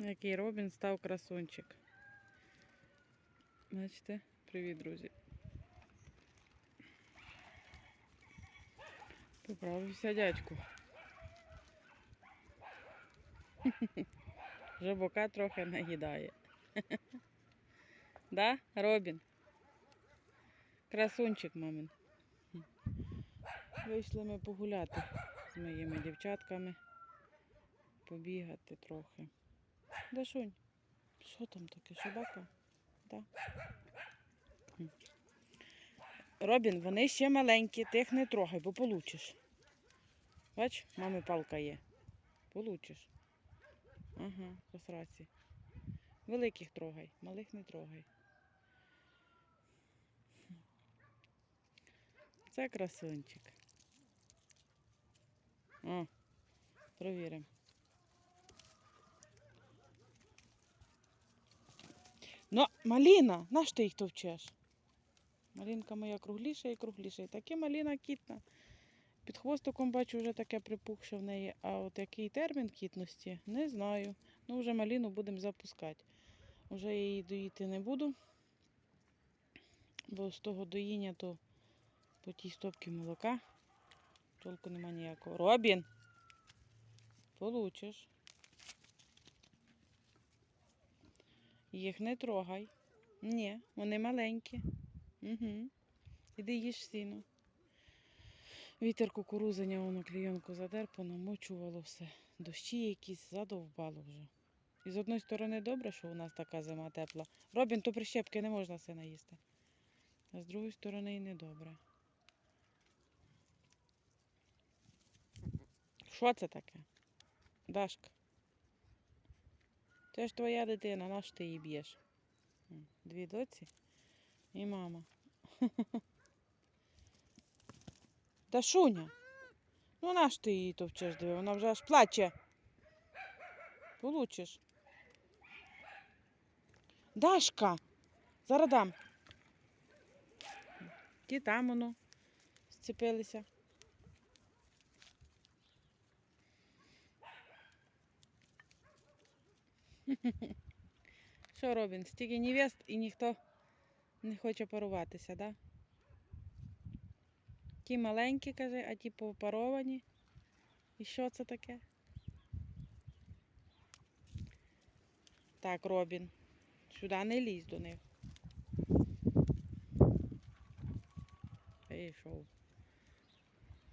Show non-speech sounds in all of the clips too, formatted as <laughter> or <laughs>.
Який Робін став красунчик. Бачите? Привіт, друзі. Поправився дядьку. Вже <laughs> бока трохи наїдає. <laughs> Да, Робін? Красунчик, мамин. Вийшли ми погуляти з моїми дівчатками. Побігати трохи. Дашунь, що там таке? Собака? Да. Робін, вони ще маленькі, ти їх не трогай, бо получиш. Бач, мами палка є. Получиш. Ага, по сраці. Великих трогай, малих не трогай. Це красунчик. О, провіримо. Ну, Маліна, на що ти їх товчеш? Малінка моя кругліша і кругліша. І таке маліна кітна. Під хвостиком бачу вже таке припухше в неї. А от який термін кітності, не знаю. Ну, вже маліну будемо запускати. Вже її доїти не буду. Бо з того доїння то по тій стопці молока. Толку нема ніякого. Робін! Получиш. Їх не трогай. Ні, вони маленькі. Угу. Іди їж сіно. Вітер кукурузення воно клійонку задер, понамочувало все. Дощі якісь задовбало вже. І з одної сторони добре, що у нас така зима тепла. Робін, то прищепки не можна сина їсти. А з другої сторони і не добре. Що це таке? Дашка. Це ж твоя дитина, на що ти її б'єш? Дві доці і мама. <laughs> Дашуня, ну на що ти її товчеш, диви, вона вже аж плаче. Получиш. Дашка, зараз дам. Ті там воно зцепилися. <laughs> Що Робін, стільки невест і ніхто не хоче паруватися, да? Ті маленькі, каже, а ті попаровані. І що це таке? Так, Робін, сюди не лізь до них. Прийшов.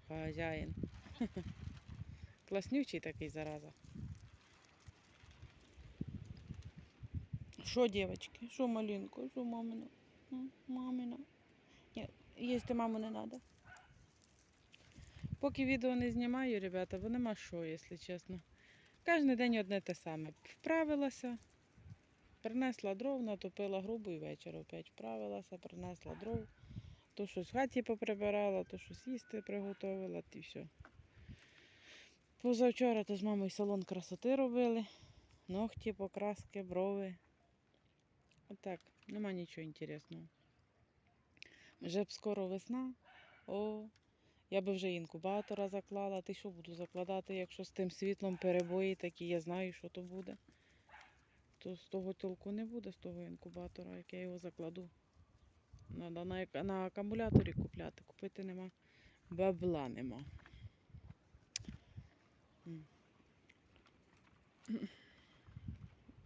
Хазяїн. <laughs> Класнючий такий зараза. Що, дівчатки? Що малинко? Що мамина? Мамина. Ні, їсти маму не треба. Поки відео не знімаю, ребята, бо нема що, якщо чесно. Кожен день одне те саме. Вправилася, принесла дров, натопила грубу і вечір опять вправилася, принесла дров. То щось в хаті поприбирала, то щось їсти приготувала, і все. Позавчора то з мамою салон красоти робили. Ногті, покраски, брови. Отак, нема нічого інтересного. Вже б скоро весна. О, я би вже інкубатора заклала. Ти що буду закладати, якщо з тим світлом перебої такі, я знаю, що то буде. То з того толку не буде, з того інкубатора, як я його закладу. Надо на, на акумуляторі купляти. Купити нема. Бабла нема.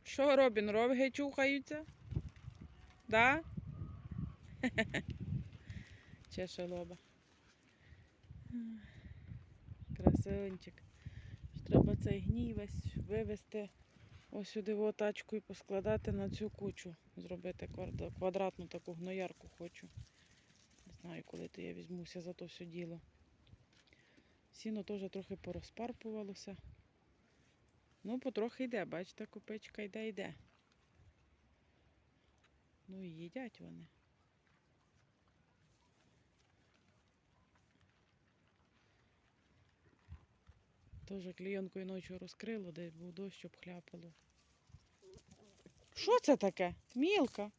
Що Робін, роги чухаються? Да? <laughs> Чеше лоба. Красунчик. Треба цей гній весь вивезти ось сюди в тачку і поскладати на цю кучу. Зробити квадратну таку гноярку хочу. Не знаю, коли то я візьмуся за то все діло. Сіно теж трохи порозпарпувалося. Ну, потрохи йде, бачите, копичка йде, йде. Ну і їдять вони. Теж клійонкою ночі розкрило, десь був дощ обхляпало. Що це таке? Мілка.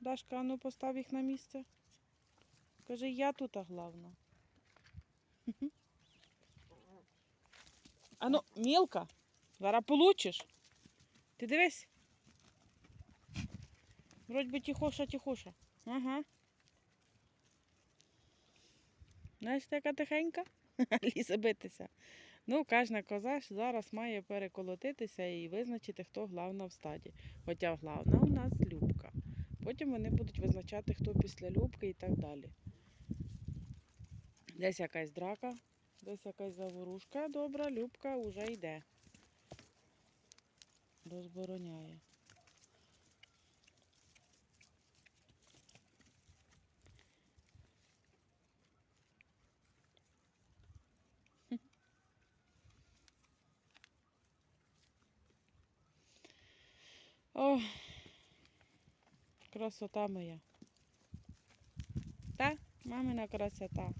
Дашка, а ну постав їх на місце. Каже, я тут а главна. <laughs> А ну, мілка, Зараз получиш. Ти дивись. Вроді би тихоша, тихоша. Ага. Знаєш, така тихенька? <laughs> Лізе битися. Ну, кожна коза ж зараз має переколотитися і визначити, хто главна в стаді. Хоча главна у нас Любка. Потім вони будуть визначати, хто після Любки і так далі. Десь якась драка, десь якась заворушка. Добра, Любка вже йде. Розбороняє. О, красота моя. Та, мамина красота.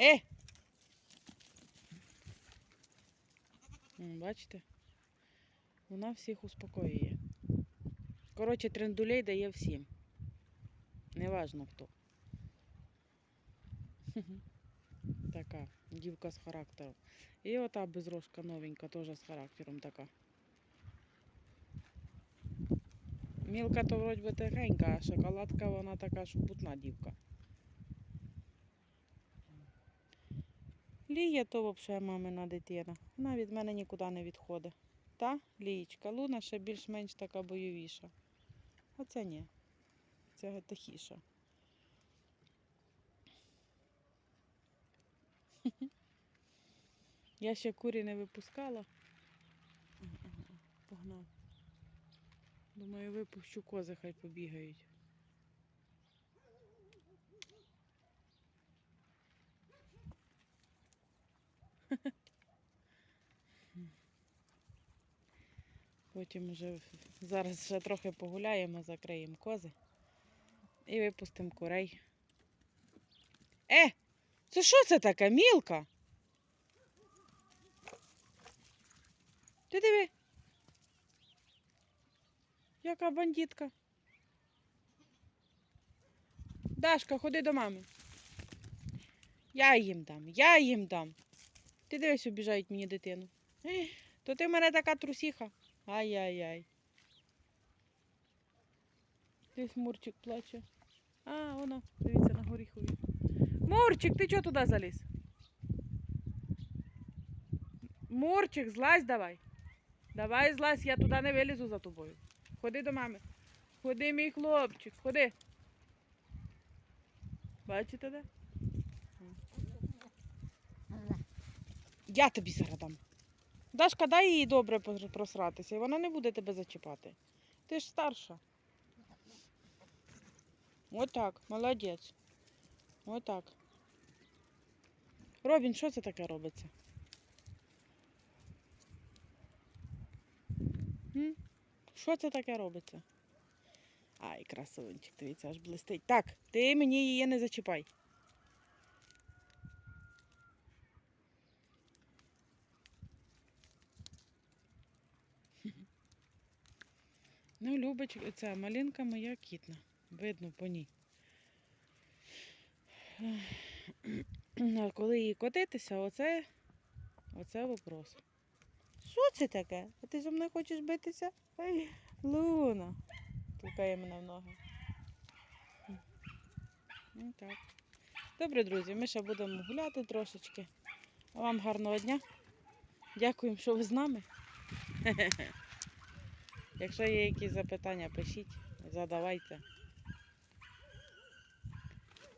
Е! Бачите? Вона всіх успокоює. Коротше, трендулей дає всім. Неважно хто. <laughs> Дівка з характером. І ота безрожка новенька, теж з характером така. Мілка то вроді тихенька, а шоколадка вона така шубутна дівка. Лія то взагалі мамина дитина. Вона від мене нікуди не відходить. Та, Лієчка, Луна ще більш-менш така бойовіша. А це ні. Це тихіша. <laughs> Я ще курі не випускала. Погнав. Думаю, випущу кози, хай побігають. <laughs> Потім вже зараз ще трохи погуляємо, закриємо кози і випустимо курей. Е! Це що це таке, мілка? Ти диви. Яка бандитка. Дашка, ходи до мами. Я їм дам, я їм дам. Ти дивись, обіжають мені дитину. То ти в мене така трусіха. Ай-яй-яй. Десь Мурчик плаче. А, воно, дивіться на горіхові. Мурчик, ти чого туди заліз? Мурчик, злазь давай. Давай злазь, я туди не вилізу за тобою. Ходи до мами. Ходи, мій хлопчик, ходи. Бачите де? Я тобі зараз дам. Дашка, дай їй добре просратися, і вона не буде тебе зачіпати. Ти ж старша. Отак, молодець. Отак. Робін, що це таке робиться? Що це таке робиться? Ай, красунчик, дивіться, аж блистить. Так, ти мені її не зачіпай. Ну, Любочка, ця малинка моя кітна. Видно по ній. А коли їй котитися, оце, оце вопрос. Що це таке? А ти зі мною хочеш битися? Ай, Луна. Толкає мене в ноги. Ну так. Добре, друзі, ми ще будемо гуляти трошечки. Вам гарного дня. Дякуємо, що ви з нами. <laughs> Якщо є якісь запитання, пишіть, задавайте.